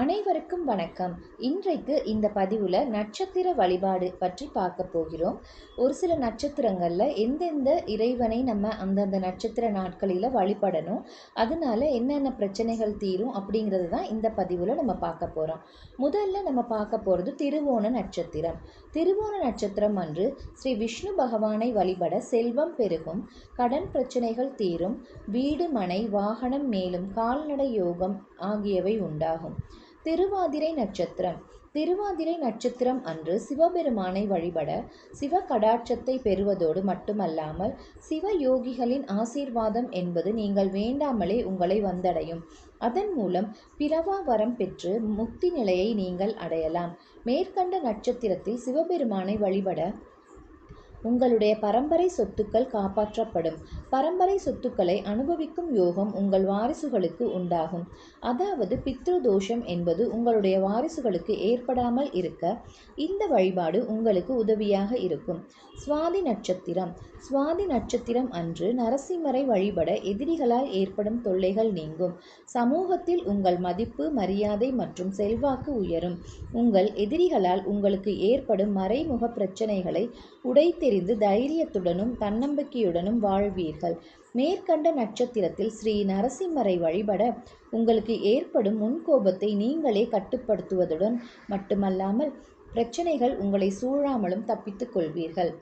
அனைவருக்கும் வணக்கம். இன்றைக்கு இந்த பதிவில் நட்சத்திர வழிபாடு பற்றி பார்க்க போகிறோம். ஒரு சில நட்சத்திரங்களில் எந்தெந்த இறைவனை நம்ம அந்தந்த நட்சத்திர நாட்களில் வழிபடணும் அதனால என்னென்ன பிரச்சனைகள் தீரும் அப்படிங்கிறது தான் இந்த பதிவில் நம்ம பார்க்க போகிறோம் முதல்ல நம்ம பார்க்க போகிறது திருவோண நட்சத்திரம். திருவோண நட்சத்திரம் அன்று ஸ்ரீ விஷ்ணு பகவானை வழிபட செல்வம் பெருகும் கடன் பிரச்சனைகள் தீரும் வீடு மனை வாகனம் மேலும் கால்நடை யோகம் ஆகியவை உண்டாகும். திருவாதிரை நட்சத்திரம். திருவாதிரை நட்சத்திரம் அன்று சிவபெருமானை வழிபட சிவ கடாட்சத்தை பெறுவதோடு மட்டுமல்லாமல் சிவ யோகிகளின் ஆசீர்வாதம் என்பது நீங்கள் வேண்டாமலே உங்களை வந்தடையும். அதன் மூலம் பிறவா வரம் பெற்று முக்தி நிலையை நீங்கள் அடையலாம். மேற்கண்ட நட்சத்திரத்தில் சிவபெருமானை வழிபட உங்களுடைய பரம்பரை சொத்துக்கள் காப்பாற்றப்படும். பரம்பரை சொத்துக்களை அனுபவிக்கும் யோகம் உங்கள் வாரிசுகளுக்கு உண்டாகும். அதாவது பித்ரு தோஷம் என்பது உங்களுடைய வாரிசுகளுக்கு ஏற்படாமல் இருக்க இந்த வழிபாடு உங்களுக்கு உதவியாக இருக்கும். சுவாதி நட்சத்திரம். சுவாதி நட்சத்திரம் அன்று நரசிம்மரை வழிபட எதிரிகளால் ஏற்படும் தொல்லைகள் நீங்கும். சமூகத்தில் உங்கள் மதிப்பு மரியாதை மற்றும் செல்வாக்கு உயரும். உங்கள் எதிரிகளால் உங்களுக்கு ஏற்படும் மறைமுக பிரச்சனைகளை தெரிந்து தைரியத்துடனும் தன்னம்பிக்கையுடனும் வாழ்வீர்கள். மேற்கண்ட நட்சத்திரத்தில் ஸ்ரீ நரசிம்மரை வழிபட உங்களுக்கு ஏற்படும் முன்கோபத்தை நீங்களே கட்டுப்படுத்துவதுடன் மட்டுமல்லாமல் பிரச்சனைகள் உங்களை சூழாமலும் தப்பித்துக் கொள்வீர்கள்.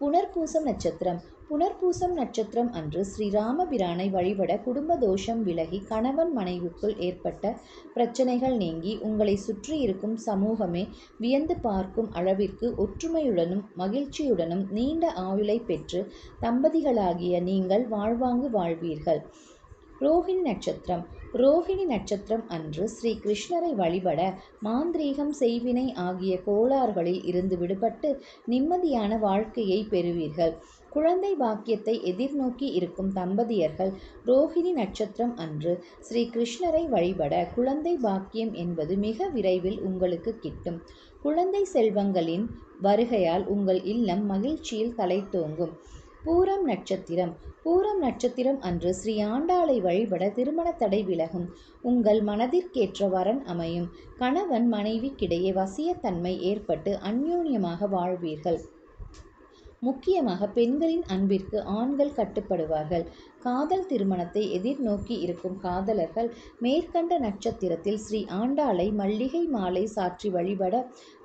புனர்பூசம் நட்சத்திரம். புனர்பூசம் நட்சத்திரம் அன்று ஸ்ரீராமபிரானை வழிபட குடும்ப தோஷம் விலகி கணவன் மனைவிக்குள் ஏற்பட்ட பிரச்சனைகள் நீங்கி உங்களை சுற்றி இருக்கும் சமூகமே வியந்து பார்க்கும் அளவிற்கு ஒற்றுமையுடனும் மகிழ்ச்சியுடனும் நீண்ட ஆயுளை பெற்று தம்பதிகளாகிய நீங்கள் வாழ்வாங்கு வாழ்வீர்கள். ரோஹிணி நட்சத்திரம். ரோஹிணி நட்சத்திரம் அன்று ஸ்ரீ கிருஷ்ணரை வழிபட மாந்திரீகம் செய்வினை ஆகிய கோளாறுகளில் இருந்து விடுபட்டு நிம்மதியான வாழ்க்கையை பெறுவீர்கள். குழந்தை பாக்கியத்தை எதிர்நோக்கி இருக்கும் தம்பதியர்கள் ரோஹிணி நட்சத்திரம் அன்று ஸ்ரீ கிருஷ்ணரை வழிபட குழந்தை பாக்கியம் என்பது மிக விரைவில் உங்களுக்கு கிட்டும். குழந்தை செல்வங்களின் வருகையால் உங்கள் இல்லம் மகிழ்ச்சியில் தலை தோங்கும். பூரம் நட்சத்திரம். பூரம் நட்சத்திரம் அன்று ஸ்ரீ ஆண்டாளை வழிபட திருமண தடை விலகும். உங்கள் மனதிற்கேற்ற வரன் அமையும். கணவன் மனைவிக்கிடையே வசியத்தன்மை ஏற்பட்டு அந்யோன்யமாக வாழ்வீர்கள். முக்கியமாக பெண்களின் அன்பிற்கு ஆண்கள் கட்டுப்படுவார்கள். காதல் திருமணத்தை எதிர்நோக்கி இருக்கும் காதலர்கள் மேற்கண்ட நட்சத்திரத்தில் ஸ்ரீ ஆண்டாளை மல்லிகை மாலை சாற்றி வழிபட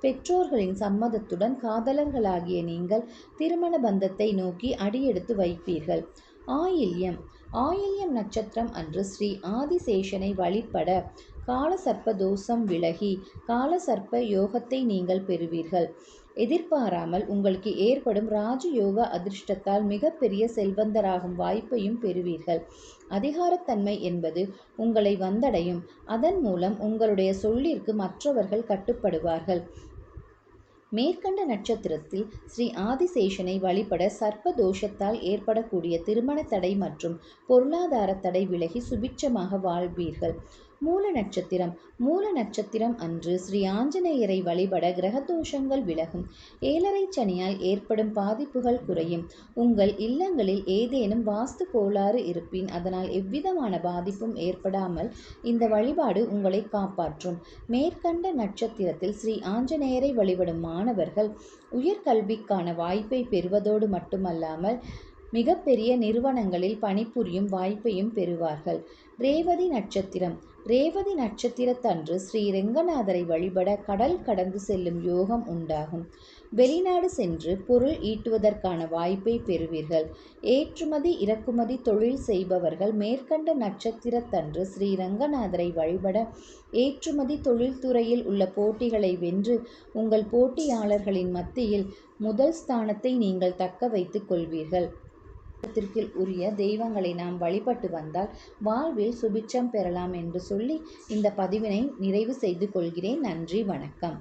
பெற்றோர்களின் சம்மதத்துடன் காதலர்களாகிய நீங்கள் திருமண பந்தத்தை நோக்கி அடியெடுத்து வைப்பீர்கள். ஆயில்யம். ஆயில்யம் நட்சத்திரம் அன்று ஸ்ரீ ஆதிசேஷனை வழிபட காலசர்ப்ப தோஷம் விலகி காலசர்ப்ப யோகத்தை நீங்கள் பெறுவீர்கள். எதிர்பாராமல் உங்களுக்கு ஏற்படும் ராஜயோக அதிர்ஷ்டத்தால் மிகப்பெரிய செல்வந்தராகும் வாய்ப்பையும் பெறுவீர்கள். அதிகாரத்தன்மை என்பது உங்களை வந்தடையும். அதன் மூலம் உங்களுடைய சொல்லிற்கு மற்றவர்கள் கட்டுப்படுவார்கள். மேற்கண்ட நட்சத்திரத்தில் ஸ்ரீ ஆதிசேஷனை வழிபட சர்ப்ப தோஷத்தால் ஏற்படக்கூடிய திருமண தடை மற்றும் பொருளாதார தடை விலகி சுபிட்சமாக வாழ்வீர்கள். மூல நட்சத்திரம். மூல நட்சத்திரம் அன்று ஸ்ரீ ஆஞ்சநேயரை வழிபட கிரகதோஷங்கள் விலகும். ஏழரை சனியால் ஏற்படும் பாதிப்புகள் குறையும். உங்கள் இல்லங்களில் ஏதேனும் வாஸ்து கோளாறு இருப்பின் அதனால் எவ்விதமான பாதிப்பும் ஏற்படாமல் இந்த வழிபாடு உங்களை காப்பாற்றும். மேற்கண்ட நட்சத்திரத்தில் ஸ்ரீ ஆஞ்சநேயரை வழிபடும் மாணவர்கள் உயர்கல்விக்கான வாய்ப்பை பெறுவதோடு மட்டுமல்லாமல் மிகப்பெரிய நிறுவனங்களில் பணிபுரியும் வாய்ப்பையும் பெறுவார்கள். ரேவதி நட்சத்திரம். ரேவதி நட்சத்திரத்தன்று ஸ்ரீ ரெங்கநாதரை வழிபட கடல் கடந்து செல்லும் யோகம் உண்டாகும். வெளிநாடு சென்று பொருள் ஈட்டுவதற்கான வாய்ப்பை பெறுவீர்கள். ஏற்றுமதி இறக்குமதி தொழில் செய்பவர்கள் மேற்கண்ட நட்சத்திரத்தன்று ஸ்ரீ ரங்கநாதரை வழிபட ஏற்றுமதி தொழில்துறையில் உள்ள போட்டிகளை வென்று உங்கள் போட்டியாளர்களின் மத்தியில் முதல் ஸ்தானத்தை நீங்கள் தக்க வைத்துக் கொள்வீர்கள். தெய்வத்திற்கு உரிய தெய்வங்களை நாம் வழிபட்டு வந்தால் வாழ்வில் சுபிட்சம் பெறலாம் என்று சொல்லி இந்த பதிவினை நிறைவு செய்து கொள்கிறேன். நன்றி வணக்கம்.